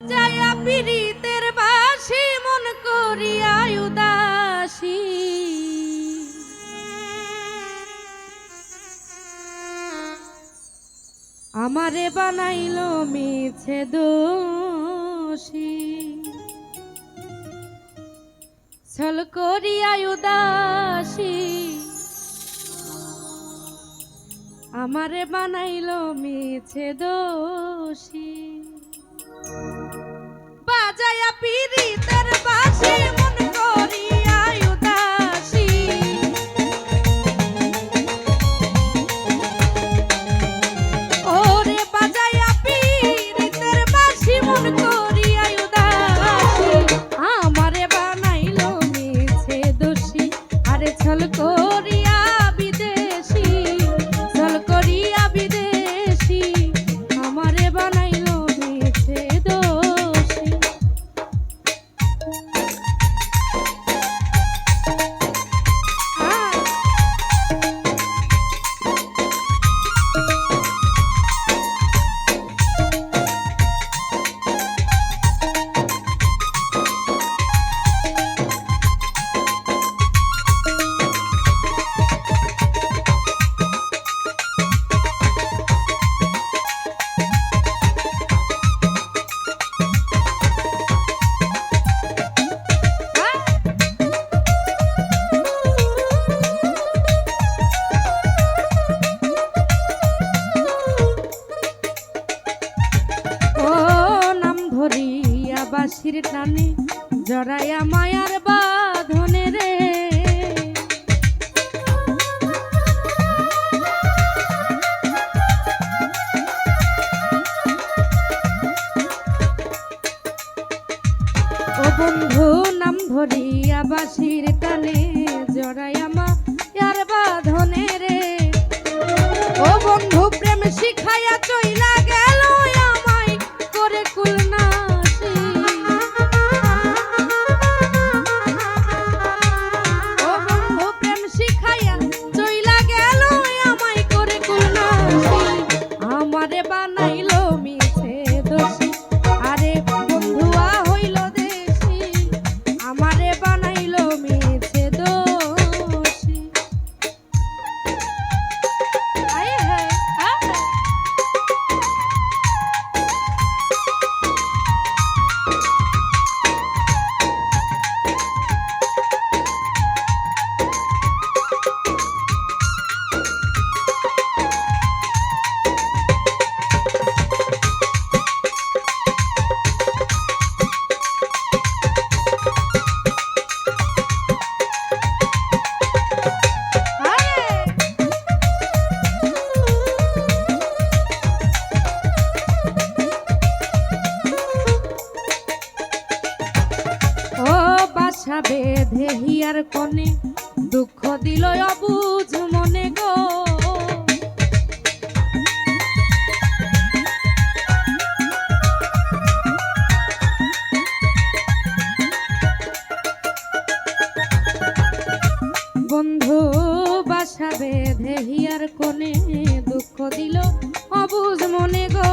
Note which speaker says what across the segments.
Speaker 1: যায়া পীড়িতের বাসি মন করিয়া উদাসী। আমারে বানাইল মিছে দোষী। ছল করিয়া উদাসী। আমারে বানাইল মিছে দোষী। বাজায়া পীড়িতের বাসি মন করিয়া উদাসী। ওরে বাজায়া পীড়িতের বাসি মন করিয়া উদাসী। আমারে বানাইলো মিছে দোষী, আরে ছল করিয়া বাসির টানে জড়াইয়া মায়ার বাঁধনে রে। ও বন্ধু নাম ধরিয়া বাসির মনে গো। বন্ধু বাসা বেঁধে হিয়ার দুঃখ দিল অবুঝ মনে গো।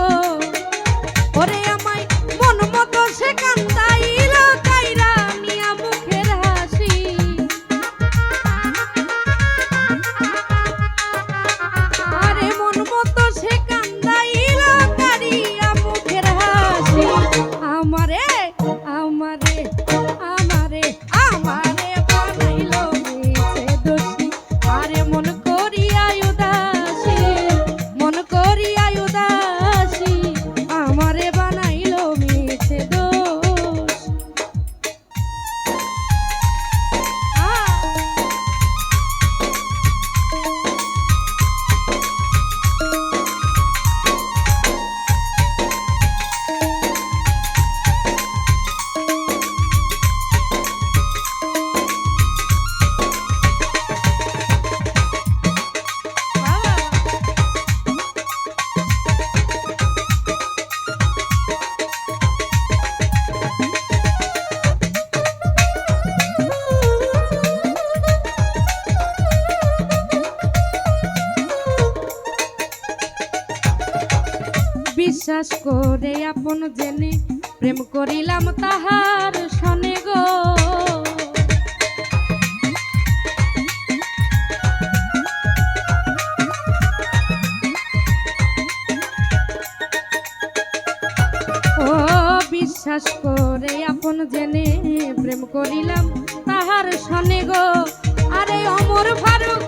Speaker 1: ওরে আমায় মন মতো সে বিশ্বাস করে আপন জেনে প্রেম করিলাম তাহার শনে গো। বিশ্বাস করে আপন জেনে প্রেম করিলাম তাহার শনে গো। আরে অমর ফারুক